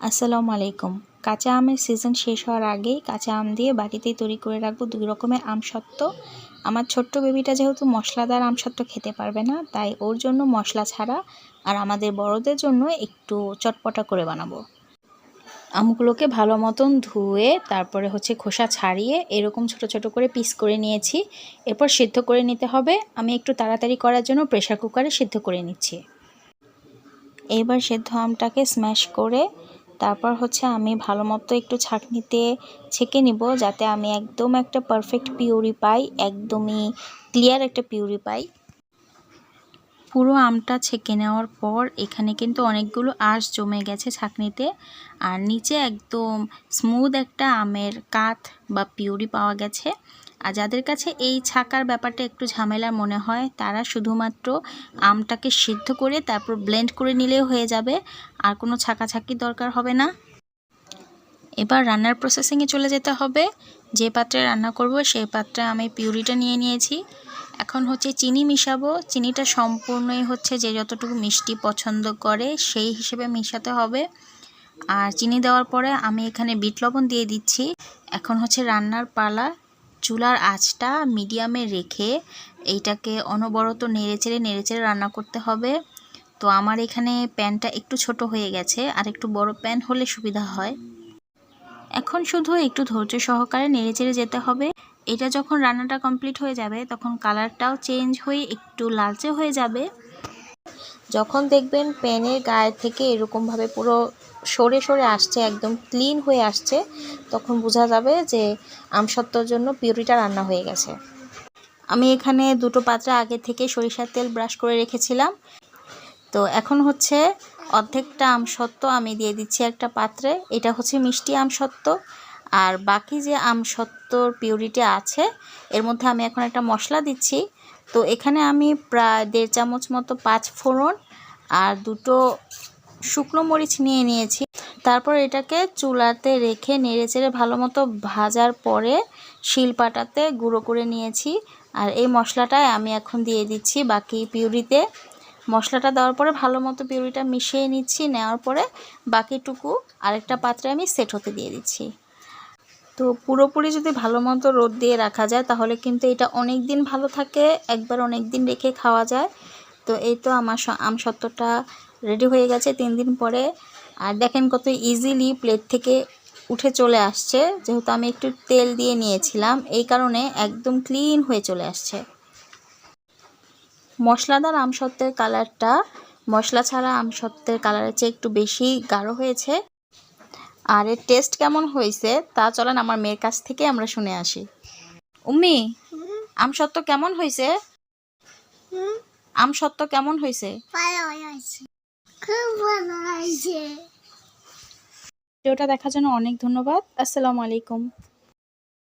আসসালামু আলাইকুম। কাঁচা আমের সিজন শেষ হওয়ার আগেই কাঁচা আম দিয়ে বাড়িতেই তৈরি করে রাখব দুই রকমের আমসত্ত্ব আমার ছোট্ট বেবিটা যেহেতু মশলাদার আমসত্ত্ব খেতে পারবে না, তাই ওর জন্য মশলা ছাড়া আর আমাদের বড়দের জন্য একটু চটপটা করে বানাবো। আমগুলোকে ভালো মতন ধুয়ে, তারপরে হচ্ছে খোসা ছাড়িয়ে এরকম ছোট ছোট করে পিস করে নিয়েছি। এরপর সিদ্ধ করে নিতে হবে। আমি একটু তাড়াতাড়ি করার জন্য প্রেশার কুকারে সিদ্ধ করে নিচ্ছি। এবার সেদ্ধ আমটাকে স্ম্যাশ করে তারপর হচ্ছে আমি ভালো মতো একটু ছাঁকনিতে ছেঁকে নিব যাতে আমি একদম একটা পারফেক্ট পিউরি পাই, একদমই ক্লিয়ার একটা পিউরি পাই। পুরো আমটা ছেঁকে নেওয়ার পর এখানে কিন্তু অনেকগুলো আঁশ জমে গেছে ছাঁকনিতে। আর নিচে একদম স্মুথ একটা আমের কাঠ বা পিউরি পাওয়া গেছে। আর যাদের কাছে এই ছাকার ব্যাপারটা একটু ঝামেলার মনে হয়, তারা শুধুমাত্র আমটাকে সিদ্ধ করে তারপর ব্লেন্ড করে নিলেও হয়ে যাবে। আর কোনো ছাকাছাকির দরকার হবে না। এবার রান্নার প্রসেসিংয়ে চলে যেতে হবে। যে পাত্রে রান্না করব সেই পাত্রে আমি পিউরিটা নিয়ে নিয়েছি। এখন হচ্ছে চিনি মিশাবো। চিনিটা সম্পূর্ণই হচ্ছে যে যতটুকু মিষ্টি পছন্দ করে সেই হিসেবে মিশাতে হবে। আর চিনি দেওয়ার পরে আমি এখানে বিট লবণ দিয়ে দিচ্ছি। এখন হচ্ছে রান্নার পালা। চুলার আঁচটা মিডিয়ামে রেখে এইটাকে অনবরত নেড়েচেড়ে নেড়েচেড়ে রান্না করতে হবে। তো আমার এখানে প্যানটা একটু ছোট হয়ে গেছে। আর একটু বড় প্যান হলে সুবিধা হয়। এখন শুধু একটু ধৈর্য সহকারে নেড়েচেড়ে যেতে হবে। এটা যখন রান্নাটা কমপ্লিট হয়ে যাবে, তখন কালারটাও চেঞ্জ হয়ে একটু লালচে হয়ে যাবে। যখন দেখবেন প্যানের গায়ে থেকে এরকমভাবে পুরো সরে সরে আসছে, একদম ক্লিন হয়ে আসছে, তখন বোঝা যাবে যে আমসত্ত্বর জন্য পিউরিটা রান্না হয়ে গেছে। আমি এখানে দুটো পাত্রে আগে থেকে সরিষার তেল ব্রাশ করে রেখেছিলাম। তো এখন হচ্ছে অর্ধেকটা আমসত্ত্ব আমি দিয়ে দিচ্ছি একটা পাত্রে। এটা হচ্ছে মিষ্টি আমসত্ত্ব। আর বাকি যে আমসত্ত্বর পিউরিটি আছে, এর মধ্যে আমি এখন একটা মশলা দিচ্ছি। তো এখানে আমি প্রায় দেড় চামচ মতো পাঁচ ফোড়ন আর দুটো শুকনো মরিচ নিয়ে নিয়েছি। তারপর এটাকে চুলাতে রেখে নেড়েচেড়ে ভালো মতো ভাজার পরে শিলপাটাতে গুঁড়ো করে নিয়েছি। আর এই মশলাটায় আমি এখন দিয়ে দিচ্ছি বাকি পিউরিতে। মশলাটা দেওয়ার পরে ভালো মতো পিউরিটা মিশিয়ে নিচ্ছি, নেওয়ার পরে বাকিটুকু আরেকটা পাত্রে আমি সেট হতে দিয়ে দিচ্ছি। তো পুরোপুরি যদি ভালো মতো রোদ দিয়ে রাখা যায়, তাহলে কিন্তু এটা অনেক দিন ভালো থাকে, একবার অনেক দিন রেখে খাওয়া যায়। তো এই তো আমার আমসত্ত্বটা রেডি হয়ে গেছে তিন দিন পরে। আর দেখেন কত ইজিলি প্লেট থেকে উঠে চলে আসছে, যেহেতু আমি একটু তেল দিয়ে নিয়েছিলাম, এই কারণে একদম ক্লিন হয়ে চলে আসছে। মশলাদার আমসত্ত্বের কালারটা মশলা ছাড়া আমসত্ত্বের কালারের চেয়ে একটু বেশি গাঢ় হয়েছে। আর এর টেস্ট কেমন হয়েছে তা চলেন আমার মেয়ের কাছ থেকে আমরা শুনে আসি। উম্মি আম সত্য কেমন হয়েছে? আম সত্য কেমন হয়েছে। ভিডিওটা দেখার জন্য অনেক ধন্যবাদ। আসসালামু আলাইকুম।